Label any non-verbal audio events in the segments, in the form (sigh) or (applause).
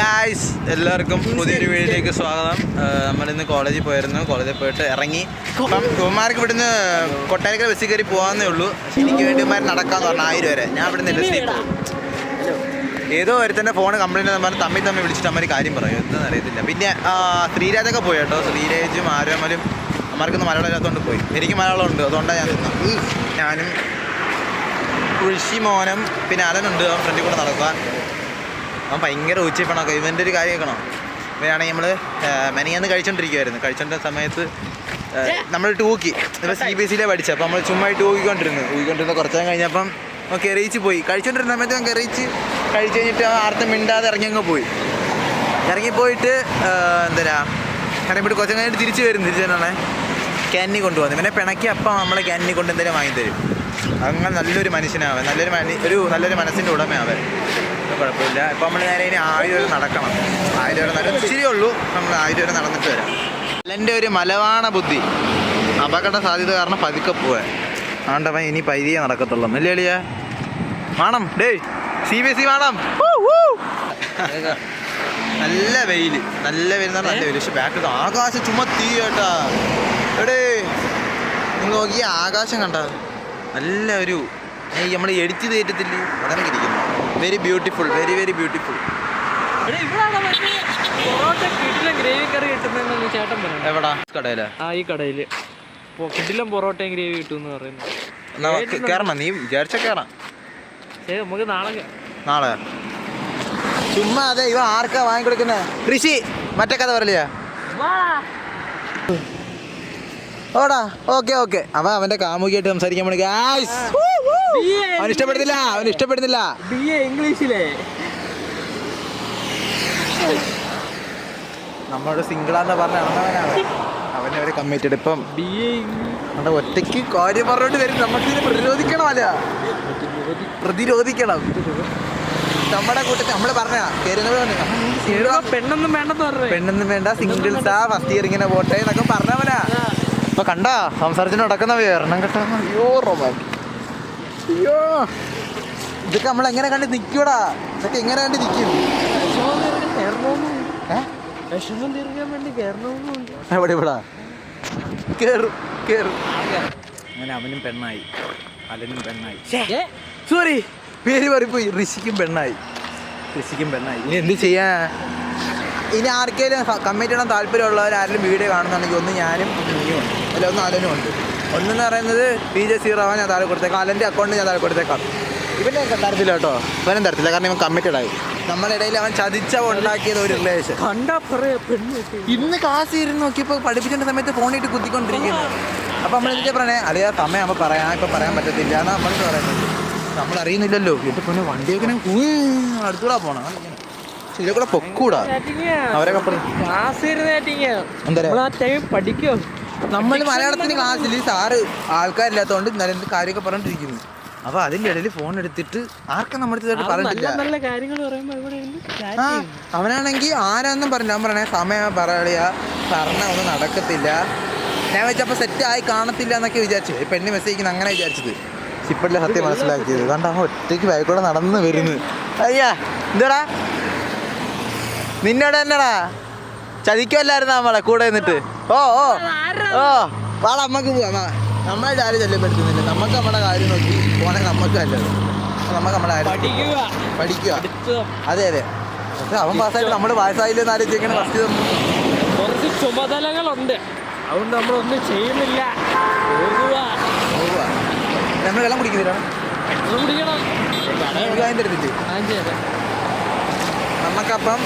Guys എല്ലാവർക്കും (laughs) പുതിയൊരു വീഡിയോയിലേക്ക് സ്വാഗതം. നമ്മളിന്ന് കോളേജിൽ പോയിരുന്നു. കോളേജിൽ പോയിട്ട് ഇറങ്ങി. അപ്പം കുമാർക്ക് ഇവിടുന്ന് കൊട്ടാരക്കര ബസ്സിൽ കയറി പോകാമെന്നേ ഉള്ളൂ. എനിക്ക് വേണ്ടി ഉമ്മാർ നടക്കാന്ന് പറഞ്ഞാൽ ആയിരം വരെ ഞാൻ ഇവിടുന്ന് പോകും ഏതോ ഒരുത്തന്റെ ഫോൺ കംപ്ലൈന്റ് എന്ന് പറഞ്ഞാൽ തമ്മിൽ തമ്മിൽ വിളിച്ചിട്ട് അമ്മ കാര്യം പറയും. എന്താണെന്ന് അറിയത്തില്ല. പിന്നെ ശ്രീരാജൊക്കെ പോയി കേട്ടോ. ശ്രീരാജും ആരോമലും അമ്മർക്കൊന്നും മലയാളം ഇല്ലാത്തതുകൊണ്ട് പോയി. എനിക്ക് മലയാളം ഉണ്ട്. അതുകൊണ്ടാണ് ഞാൻ ഞാനും ഋഷി മോനം പിന്നെ അലനുണ്ട് അവൻ ഫ്രണ്ടിൽ കൂടെ നടക്കുക അവൻ ഭയങ്കര ഉച്ചപ്പണമൊക്കെ ഇവന്റെ ഒരു കാര്യം കേൾക്കണം. ഇവനാണെങ്കിൽ നമ്മൾ മെനയാന്ന് കഴിച്ചോണ്ടിരിക്കുവായിരുന്നു. കഴിച്ചോണ്ടിരുന്ന സമയത്ത് നമ്മൾ ടൂക്കി. ഇപ്പോൾ സി ബി എസ് സിയിലെ പഠിച്ചത്. അപ്പോൾ നമ്മൾ ചുമ്മാ ഊക്കിക്കൊണ്ടിരുന്നു ഊക്കിക്കൊണ്ടിരുന്ന കുറച്ച് നേരം കഴിഞ്ഞപ്പം അവൻ കെറിയിച്ച് പോയി. കഴിച്ചോണ്ടിരുന്ന സമയത്ത് അവൻ കെറിയിച്ച് കഴിച്ചു കഴിഞ്ഞിട്ട് ആർത്തും മിണ്ടാതെ ഇറങ്ങി അങ്ങ് പോയി. ഇറങ്ങിപ്പോയിട്ട് എന്തരാ ഇപ്പോൾ കുറച്ച് കഴിഞ്ഞിട്ട് തിരിച്ച് വരും. തിരിച്ചു തന്നെ ക്യാനി കൊണ്ടുപോകുന്നത് പിന്നെ പിണക്കി അപ്പം നമ്മളെ ക്യാനി കൊണ്ട് എന്തെങ്കിലും വാങ്ങി തരും അങ്ങനെ നല്ലൊരു മനുഷ്യനാവൻ. നല്ലൊരു മനി ഒരു നല്ലൊരു മനസ്സിന്റെ ഉടമയാവൻ. കുഴപ്പമില്ല. ഇപ്പം നമ്മൾ നേരെ ഇനി ആയിരം വരെ നടക്കണം. ആയിരം വരെ നട ഇച്ചിരി ഉള്ളൂ. നമ്മൾ ആയിരം വരെ നടന്നിട്ട് വരാം. എന്റെ ഒരു മലവാണ ബുദ്ധി. അപകട സാധ്യത കാരണം പതുക്കെ പോവാൻ. ആണ്ടവൻ ഇനി പൈതിയെ നടക്കത്തുള്ളൂ. അല്ലേ എളിയ? വേണം. ഡേ സി ബി എസ് വേണം. നല്ല വെയിൽ നല്ല വെയിൽ നല്ല വെയിൽ പക്ഷെ ബാക്ക് ആകാശം ചുമ തീ കേട്ടാ എടേ നിങ്ങൾ നോക്കി ആകാശം കണ്ട. നല്ല ഒരു നമ്മൾ എഡിറ്റ് ചെയ്തിട്ടില്ലേ ഇരിക്കുന്നു very beautiful very very beautiful എവിടാ? കടയിലാ? ആ ഈ കടയിൽ. പൊറോട്ടയും ഗ്രേവി കിട്ടും പറയുന്നു. നീ വിചാരിച്ച നമുക്ക് നാളെ നാളെ? ചുമ്മാ അതെ ഇവ ആർക്കാ വാങ്ങിക്കൊടുക്കുന്നേ? ഋഷി മറ്റേ കഥ പറയില്ല ഓടാ ഓക്കെ ഓക്കെ. അവ അവന്റെ കാമുകിയായിട്ട് സംസാരിക്കാൻ വേണ്ടി ഗായ്സ് അവൻ ഇഷ്ടപ്പെടുന്നില്ല അവൻ ഇഷ്ടപ്പെടുന്നില്ല. ബി എ ഇംഗ്ലീഷിലെ. നമ്മളോട് സിംഗിളാന്ന് പറഞ്ഞ അവനെ അവർ കമ്മിറ്റഡ് ഇപ്പം ബി എ നമ്മുടെ ഒറ്റയ്ക്ക് കാര്യം പറഞ്ഞോണ്ട് വരും. നമുക്ക് ഇതിനെ പ്രതിരോധിക്കണമല്ല പ്രതിരോധിക്കണം. നമ്മുടെ കൂട്ടത്തിൽ നമ്മൾ പറഞ്ഞാ പെണ്ണൊന്നും വേണ്ടെന്ന് പറഞ്ഞു. പെണ്ണൊന്നും വേണ്ട സിംഗിൾസാ ഫസ്റ്റ് ഇയർ ഇങ്ങനെ പോട്ടെ എന്നൊക്കെ പറഞ്ഞവനാ. ഇപ്പൊ കണ്ടാ? സംസാരിച്ചിട്ട് നടക്കുന്ന വേറെണ്ണം കേട്ടോ. അയ്യോ റൊമാൻ അയ്യോ. ഇതൊക്കെ നമ്മൾ എങ്ങനെ കണ്ട് നിൽക്കൂടാ ഇതൊക്കെ എങ്ങനെ കണ്ട് നിൽക്കും എവിടെ ഇവിടെ? കേറും കേറും. അങ്ങനെ അവനും പെണ്ണായി. അലനും പെണ്ണായി. സോറി പേര് മാറിപ്പോയി ഋഷിക്കും പെണ്ണായി. ഋഷിക്കും പെണ്ണായി. ഇനി എന്ത് ചെയ്യാ? ഇനി ആർക്കെങ്കിലും കമ്മിറ്റ് ചെയ്യണം താല്പര്യമുള്ളവർ ആരെങ്കിലും വീഡിയോ കാണുന്നുണ്ടെങ്കിൽ ഒന്ന് ഞാനും ഒന്ന് നീയും ഉണ്ട്. അല്ല ഒന്ന് അലനും ഉണ്ട്. ഒന്നെന്ന് പറയുന്നത് പി ജെ സീറോ ഞാൻ താഴെ കൊടുത്തേക്കാം. അലന്റെ അക്കൗണ്ട് ഞാൻ താഴെ കൊടുത്തേക്കാം. ഇവനെ തരത്തില്ല കേട്ടോ. ഇവനും തരത്തില്ല കാരണം ഇവൻ കമ്മിറ്റഡായി നമ്മുടെ ഇടയിൽ അവൻ ചതിച്ച ഉണ്ടാക്കിയത് ഒരു റിലേഷൻ. കണ്ടാ. ഇന്ന് ക്ലാസ് ഇരുന്ന് നോക്കിയപ്പോൾ പഠിപ്പിക്കേണ്ട സമയത്ത് ഫോണിട്ട് കുത്തിക്കൊണ്ടിരിക്കുന്നു. അപ്പം നമ്മൾ എന്തൊക്കെ പറയണേ അറിയാ സമയമാകുമ്പോൾ പറയാം. ഇപ്പം പറയാൻ പറ്റത്തില്ല എന്നാ നമ്മൾ പറയുന്നത്. നമ്മൾ അറിയുന്നില്ലല്ലോ എന്നിട്ട് പിന്നെ വണ്ടിയൊക്കെ അടുത്തൂടെ പോണം. കൂടെ പൊക്കൂടാ. അവരൊക്കെ പഠിക്കോ? നമ്മൾ മലയാളത്തിന് ക്ലാസ്സിൽ സാറ് ആൾക്കാരില്ലാത്തതുകൊണ്ട് നല്ല കാര്യമൊക്കെ പറഞ്ഞിട്ടിരിക്കുന്നു അപ്പൊ അതിന്റെ ഇടയിൽ ഫോൺ എടുത്തിട്ട് ആർക്കും നമ്മുടെ പറഞ്ഞിട്ടില്ല. അവനാണെങ്കിൽ ആരാന്നും പറഞ്ഞു ഞാൻ പറഞ്ഞേ സമയം പറയാ പറഞ്ഞ ഒന്നും നടക്കത്തില്ല. ഞാൻ വെച്ചപ്പോ സെറ്റ് ആയി കാണത്തില്ല എന്നൊക്കെ വിചാരിച്ചു. പെണ്ണ് മെസ്സേജ് അങ്ങനെ വിചാരിച്ചത്. ഇപ്പോഴല്ലേ സത്യം മനസ്സിലാക്കിയത്. കണ്ട അവൻ ഒറ്റയ്ക്ക് ബാക്കോടെ നടന്ന് വരുന്നു. അയ്യാ എന്താടാ നിന്നോട് തന്നെടാ. ചതിക്കുമല്ലായിരുന്നു നമ്മളെ കൂടെ നിന്നിട്ട്. ഓ ഓ. ഓ. വാള അമ്മയ്ക്ക് പോവാ. നമ്മളെ ആരും ശല്യപ്പെടുത്തുന്നില്ല. നമുക്ക് നമ്മുടെ കാര്യം നോക്കി. പോണെങ്കിൽ നമുക്ക് നല്ലത്. നമുക്ക് നമ്മുടെ പഠിക്കുക. പഠിക്കുക. അതെ അതെ. പക്ഷെ അവൻ പാസ്സായിട്ട് നമ്മൾ പാസ്സായില്ല എന്നാലോചിക്കണ ഫസ്റ്റ് കുറച്ച് ചുമതലകളുണ്ട്. അതുകൊണ്ട് നമ്മളൊന്നും ചെയ്യുന്നില്ല. നമ്മൾ വെള്ളം കുടിക്കുന്നില്ല. കുടിക്കണം. അതിന്റെ ശരി. നമുക്കപ്പം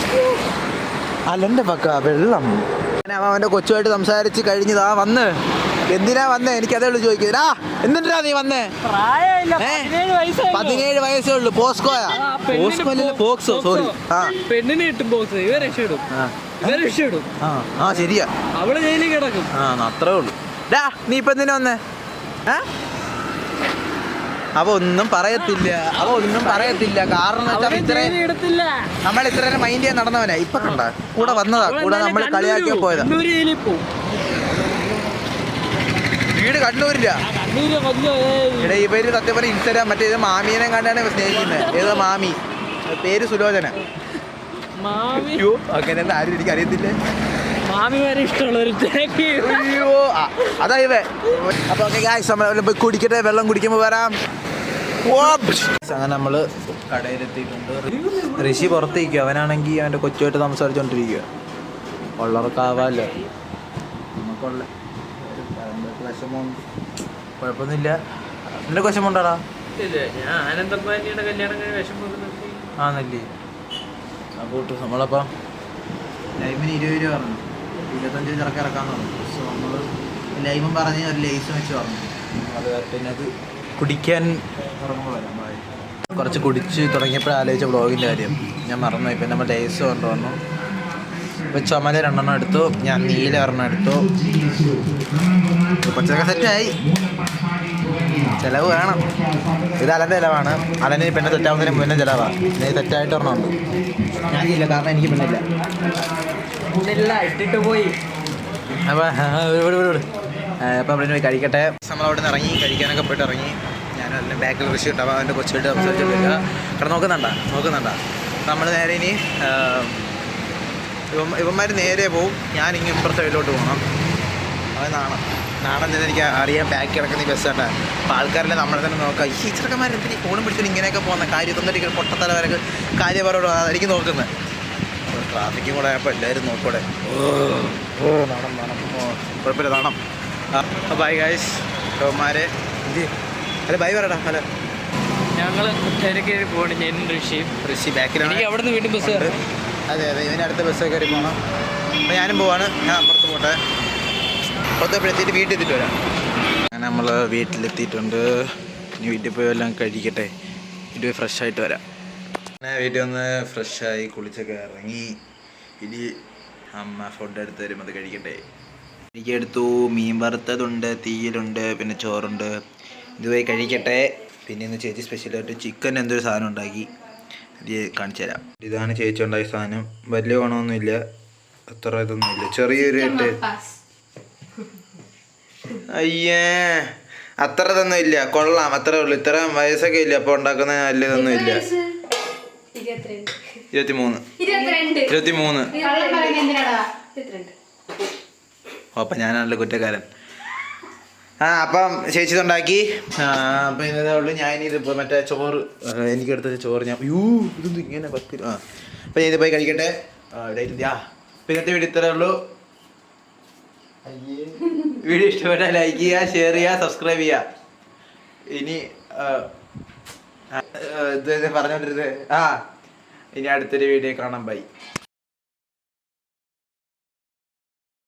അലന്റെ പക്ക വെള്ളം. ഞാൻ അവൻ അവന്റെ കൊച്ചുമായിട്ട് സംസാരിച്ച് കഴിഞ്ഞതാ വന്ന്. എന്തിനാ വന്നേ? എനിക്ക് അതേ ഉള്ളൂ ചോദിക്കുന്നത് ആ എന്തിനാ നീ വന്നേ? പതിനേഴ് വയസ്സേ ഉള്ളൂ. പോസ്കോയാ പോസ്കോ അല്ല പോക്സോ സോറി. ആ. പെണ്ണിന് കിട്ടും ബോക്സ് ഇവ രക്ഷയിടും. ഇവ രക്ഷയിടും. ആ ആ ശരിയാ. അവൾ ജയിലിൽ കിടക്കും. ആ അത്രേ ഉള്ളൂ. ഡാ നീ ഇപ്പൊ എന്തിനാ വന്നേ? ഏ? അവ ഒന്നും പറയത്തില്ല. അവ ഒന്നും പറയത്തില്ല. കാരണം വെച്ചാൽ ഇത്ര നമ്മൾ ഇത്ര മൈൻഡ് ചെയ്യാൻ നടന്നവനാ. ഇപ്പൊ കണ്ട. കൂടെ വന്നതാ. കൂടെ നമ്മൾ കളിയാക്കി പോയതാ. വീട് കണ്ണൂരില്ല ഇവിടെ ഇവർ സത്യം പറഞ്ഞ ഇൻസ്റ്റഗ്രാം മറ്റേ ഇത് മാമീനെ കണ്ടാണ് സ്നേഹിക്കുന്നത് ഏത് മാമി. പേര് സുലോചന. അങ്ങനെ ആരും എനിക്ക് അറിയത്തില്ല? അതായത് അപ്പൊ ഓക്കെ ഗായ്സ് നമ്മൾ കുടിക്കട്ടെ വെള്ളം കുടിക്കുമ്പോ വരാം. അങ്ങനെ നമ്മൾ കടയിലെത്തിയിട്ടുണ്ട്. ഋഷി പുറത്തേക്കും. അവനാണെങ്കിൽ അവന്റെ കൊച്ചുമായിട്ട് സംസാരിച്ചോണ്ടിരിക്കുക ഉള്ളവർക്കാവാല്ലോ നമുക്കുള്ള വിഷമമുണ്ട് കുഴപ്പമൊന്നുമില്ല. നിന്റെ വിഷമമുണ്ടാടാ? ഇല്ല ഞാൻ കൂട്ടു നമ്മളപ്പം ലൈമിന് ഇരുപത് രൂപ പറഞ്ഞു. ഇരുപത്തഞ്ച് ഇറക്കി ഇറക്കാന്ന് പറഞ്ഞു. സോ നമ്മൾ ലൈമും പറഞ്ഞ് ഒരു ലേസും വെച്ച് പറഞ്ഞു. അത് പിന്നെ അത് കുടിക്കാൻ. കുറച്ച് കുടിച്ച് തുടങ്ങിയപ്പോഴും ആലോചിച്ച ബ്ലോഗിന്റെ കാര്യം. ഞാൻ മറന്നുപോയി. പിന്നെ നമ്മൾ ലേസ് കൊണ്ടുവന്നു ഇപ്പം ചുമല രണ്ടെണ്ണം എടുത്തു. ഞാൻ നീല ഒരെണ്ണം എടുത്തു. കൊച്ചൊക്കെ സെറ്റായി ചിലവ് വേണം. ഇത് അലന്റെ ചിലവാണ്. അലന് പെണ്ണെ സെറ്റാവുന്നതിന് മുന്നേ ചിലവാണ് നീ തെറ്റായിട്ട് ഞാൻ ഞാനില്ല കാരണം എനിക്ക് പെണ്ണില്ല ഇല്ല. ഇട്ടിട്ട് പോയി. അപ്പോൾ അപ്പം അവിടെ പോയി കഴിക്കട്ടെ. നമ്മൾ അവിടെ നിന്ന് ഇറങ്ങി കഴിക്കാനൊക്കെ പോയിട്ട് ഇറങ്ങി. ബാക്കിൽ കൃഷി ഉണ്ടാവും. അപ്പോൾ അവന്റെ കൊച്ചുമായിട്ട് സംസാരിച്ചിട്ടില്ല കാരണം നോക്കുന്നുണ്ടാ? നോക്കുന്നുണ്ടാ? നമ്മൾ നേരെ ഇനി ഇവ ഇവന്മാർ നേരെ പോവും. ഞാൻ ഇങ്ങനെ ഇപ്പുറത്തെ സൈഡിലോട്ട് പോകണം അവൻ നാണം. നാണം തന്നെ എനിക്ക് അറിയാൻ ബാക്കി കിടക്കുന്ന ഈ ബസ് കണ്ടാ. അപ്പോൾ ആൾക്കാരെല്ലാം നമ്മളെ തന്നെ നോക്കാം. ഈ ചെറുക്കന്മാർ ഈ ഫോണും പിടിച്ചിട്ട് ഇങ്ങനെയൊക്കെ പോകുന്ന? കാര്യം തന്നിട്ട് പൊട്ടത്തല വരക്ക് കാര്യപരോട് അതായിരിക്കും നോക്കുന്നത് ട്രാഫിക്കും കൂടെ ആയപ്പോൾ എല്ലാവരും നോക്കൂടെ. ഓ നാണം നാണം. ഓ കുഴപ്പമില്ല നാണം. ബൈ ഗായ്സ് ഡോമാരെ എന്ത്? അല്ല ബൈ പറയടാ ഹലോ. ഞങ്ങൾ കയറി പോകണം ഞാൻ ഋഷി. ഋഷി ബാക്കിലാണ്. എനിക്ക് അവിടെ നിന്ന് വീണ്ടും ബസ് കയറണം അതെ അതെ ഇതിന്റെ അടുത്ത ബസ് കയറി പോകണം അപ്പോൾ ഞാനും പോവാണ്. ഞാൻ അപ്പുറത്ത് പോട്ടെ. അപ്പുറത്ത് എത്തിയിട്ട് വീട്ടിൽ എത്തിയിട്ട് വരാം. അങ്ങനെ നമ്മൾ വീട്ടിലെത്തിയിട്ടുണ്ട്. ഇനി വീട്ടിൽ പോയി എല്ലാം കഴിക്കട്ടെ. വീട്ടിൽ പോയി ഫ്രഷ് ആയിട്ട് വരാം. ഞാൻ വീട്ടിൽ വന്ന് ഫ്രഷായി കുളിച്ചൊക്കെ ഇറങ്ങി. ഇനി അമ്മ ഫുഡ് എടുത്ത് തരും അത് കഴിക്കട്ടെ. എനിക്ക് എടുത്തു മീൻ വറുത്തതുണ്ട് തീയലുണ്ട് പിന്നെ ചോറുണ്ട്. ഇത് പോയി കഴിക്കട്ടെ. പിന്നെ ഇന്ന് ചേച്ചി സ്പെഷ്യലായിട്ട് ചിക്കൻ എന്തൊരു സാധനം ഉണ്ടാക്കി. ഇത് കാണിച്ചു തരാം. ഇതാണ് ചേച്ചി ഉണ്ടാക്കിയ സാധനം. വലിയ ഗുണമൊന്നുമില്ല. അത്ര ഇതൊന്നുമില്ല. ചെറിയൊരു അയ്യേ. അത്ര ഇതൊന്നും ഇല്ല കൊള്ളാം. അത്രേ ഉള്ളൂ. ഇത്ര വയസ്സൊക്കെ ഇല്ല? അപ്പൊ ഉണ്ടാക്കുന്ന വലിയതൊന്നും ഇല്ല ഇരുപത്തിമൂന്ന്. ഇരുപത്തിമൂന്ന്. അപ്പം ഞാനാണല്ലോ കുറ്റക്കാരൻ. ആ അപ്പം ചേച്ചി ഉണ്ടാക്കി അപ്പം ഇന്നതേ ഉള്ളൂ. ഞാൻ ഇനി ഇതിപ്പോൾ മറ്റേ ചോറ് എനിക്കെടുത്ത എനിക്ക് എടുത്ത ചോറ് ഞാൻ യൂ ഇതൊന്നും ഇങ്ങനെ പത്ത് ആ. അപ്പം ഞാൻ ഇത് പോയി കഴിക്കട്ടെ. ഇവിടെ ഇരുന്ന് ആ അപ്പം ഇന്നത്തെ വീഡിയോ ഇത്രേ ഉള്ളൂ. വീഡിയോ ഇഷ്ടപ്പെട്ടാൽ ലൈക്ക് ചെയ്യുക ഷെയർ ചെയ്യുക സബ്സ്ക്രൈബ് ചെയ്യുക. ഇനി ഇത് പറഞ്ഞോണ്ടിരുന്നത് ആ ഇനി അടുത്തൊരു വീഡിയോ കാണാം. ബൈ.